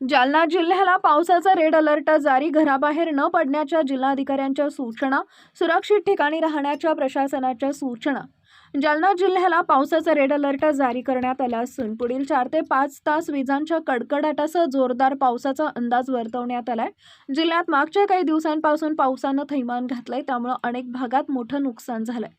जालना जिल्ह्याला पावसाचा red alert जारी घराबाहेर न पडण्याच्या जिल्हाधिकाऱ्यांच्या सूचना सुरक्षित ठिकाणी राहण्याच्या प्रशासनाच्या सूचना. जालना जिल्ह्याला पावसाचा रेड अलर्ट जारी करण्यात आला असून पुढील चार ते पाच तास विजांच्या कडकडाटासह जोरदार पावसाचा अंदाज वर्तवण्यात आलाय. जिल्ह्यात मागच्या काही दिवसांपासून पावसानं थैमान घातलंय त्यामुळे अनेक भागात मोठं नुकसान झालंय.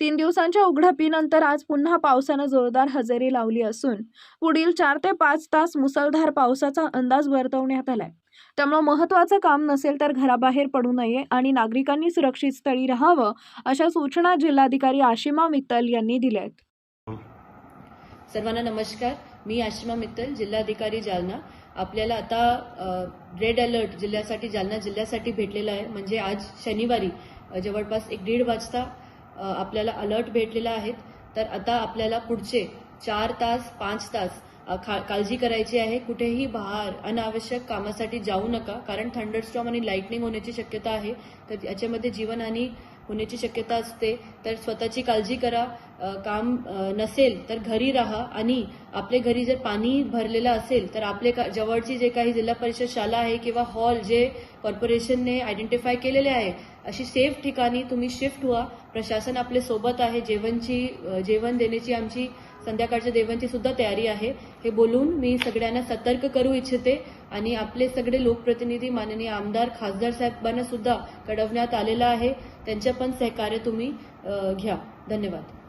तीन दिवसांच्या उघडपीनंतर आज पुन्हा पावसानं जोरदार हजेरी लावली असून पुढील चार ते पाच तास मुसळधार पावसाचा अंदाज वर्तवण्यात आलाय. त्यामुळे महत्वाचं काम नसेल तर घराबाहेर पडू नये आणि नागरिकांनी सुरक्षित स्थळी राहावं अशा सूचना जिल्हाधिकारी आशिमा मित्तल यांनी दिल्या आहेत सर्वांना नमस्कार. मी आशिमा मित्तल जिल्हाधिकारी जालना. आपल्याला आता रेड अलर्ट जिल्ह्यासाठी जालना जिल्ह्यासाठी भेटलेला आहे. म्हणजे आज शनिवारी जवळपास एक दीड वाजता आपल्याला अलर्ट भेटलेला आहे तर आता आपल्याला पुढचे चार तास पाच तास खा- काळजी करायची आहे. कुठेही बाहेर अनावश्यक कामासाठी जाऊ नका कारण थंडरस्टॉम आणि लाईटनिंग होण्याची शक्यता आहे. तर याच्यामध्ये जीवनहानी होण्याची शक्यता असते तर स्वतःची काळजी करा काम नसेल तर घरी राहा आणि आपल्या घरी जर पाणी भरलेलं असेल तर आपले का- जवळची जे काही जिल्हा परिषद शाळा आहे किंवा हॉल जे कॉर्पोरेशनने आयडेंटिफाय केलेले आहे अशी सेफ ठिकाणी तुम्ही शिफ्ट व्हा. प्रशासन आपले सोबत आहे जेवणची जेवण देण्याची आमची संध्याकाळच्या देवांची सुद्धा तयारी आहे. हे बोलून मी सगळ्यांना सतर्क करू इच्छिते आणि आपले सगळे लोकप्रतिनिधी माननीय आमदार खासदार साहेबांना सुद्धा कळवण्यात आलेलं आहे. त्यांच्या पण सहकार्य तुम्ही घ्या. धन्यवाद.